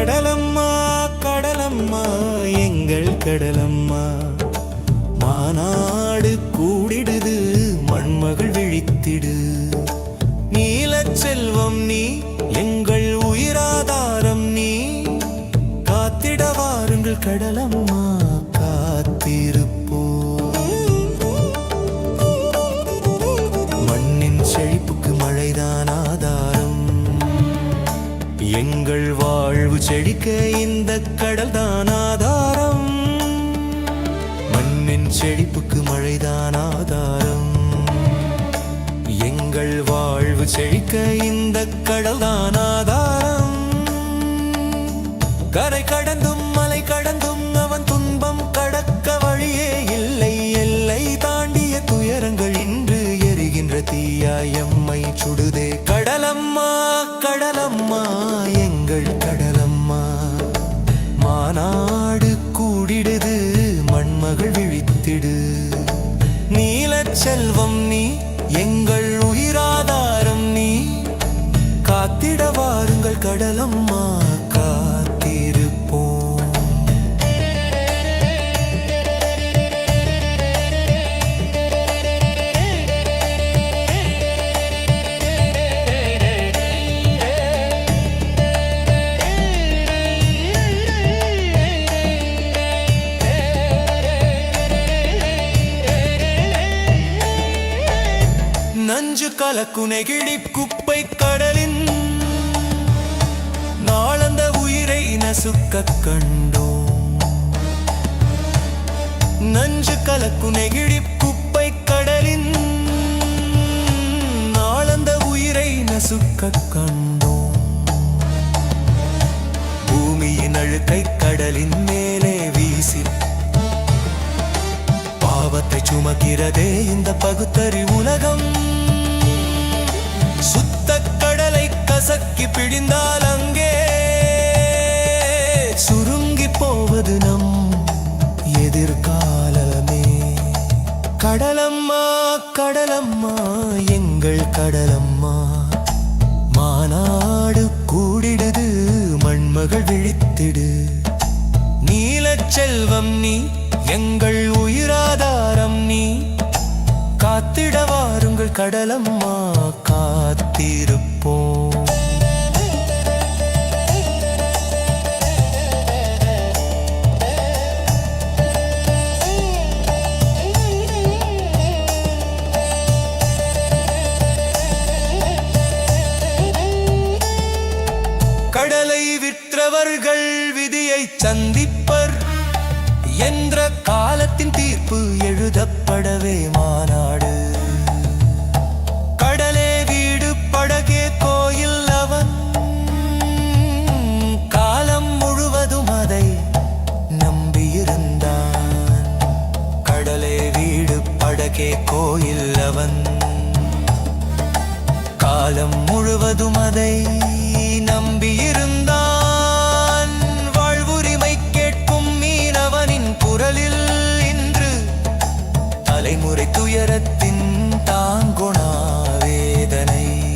கடலம்மா கடலம்மா எங்கள் கடலம்மா. மாநாடு கூடிடுது மண்மகள் விழித்திடு. நீல செல்வம் நீ செழிக்க இந்த கடல் தான் ஆதாரம். மண்ணின் செழிப்புக்கு மழைதான் ஆதாரம். எங்கள் வாழ்வு செழிக்க இந்த கடல் தான் ஆதாரம். கரை கடந்தும் மலை கடந்தும் அவன் துன்பம் கடக்க வழியே இல்லை. எல்லை தாண்டிய துயரங்கள் இன்று எரிகின்ற தீயாய் எம்மை சுடுதே. நஞ்சு கலக்கு நெகிழி குப்பை கடலின் நாளந்த உயிரை நசுக்க கண்டோம். நஞ்சு கலக்கு நெகிழி குப்பை கடலின் நாளந்த உயிரை நசுக்க கண்டோம். பூமியின் அழுக்கை கடலின் மேலே வீசி பாவத்தை சுமக்கிறதே இந்த பகுத்தறி உலகம். பிடிந்தால் அங்கே சுருங்கி போவது நம் எதிர்காலமே. கடலம்மா கடலம்மா எங்கள் கடலம்மா. மாநாடு கூடிடுது மண்மகள் விழித்திடு. நீலச் செல்வம் நீ எங்கள் உயிராதாரம் நீ. காத்திட வாருங்கள் கடலம்மா காத்திருப்போம். கடலை விற்றவர்கள் விதியை சந்திப்பர். என்ற காலத்தின் தீர்ப்பு எழுதப்படவே மாநாடு. கடலே வீடு படகே கோயில் அவன். காலம் முழுவதும் அதை நம்பியிருந்தான். கடலே வீடு படகே கோயில் அவன். காலம் முழுவதும் அதை நம்பியிருந்தான். வாழ்வுரிமை கேட்கும் மீனவனின் குரலில் இன்று தலைமுறை துயரத்தின் தாங்குணா வேதனை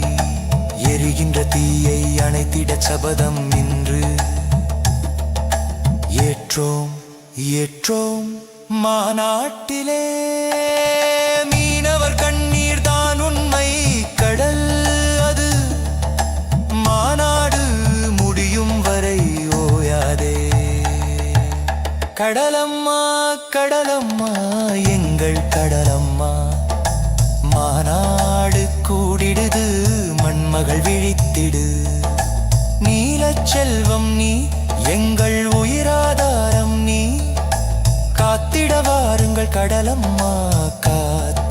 எரிகின்ற தீயை அணைத்திட சபதம் இன்று. ஏற்றோம் ஏற்றோம் மாநாட்டிலே. கடலம்மா கடலம்மா எங்கள் கடலம்மா. மாநாடு கூடிடுது மண்மகள் விழித்திடு. நீல செல்வம் நீ எங்கள் உயிராதாரம் நீ. காத்திட வாருங்கள் கடலம்மா காத்து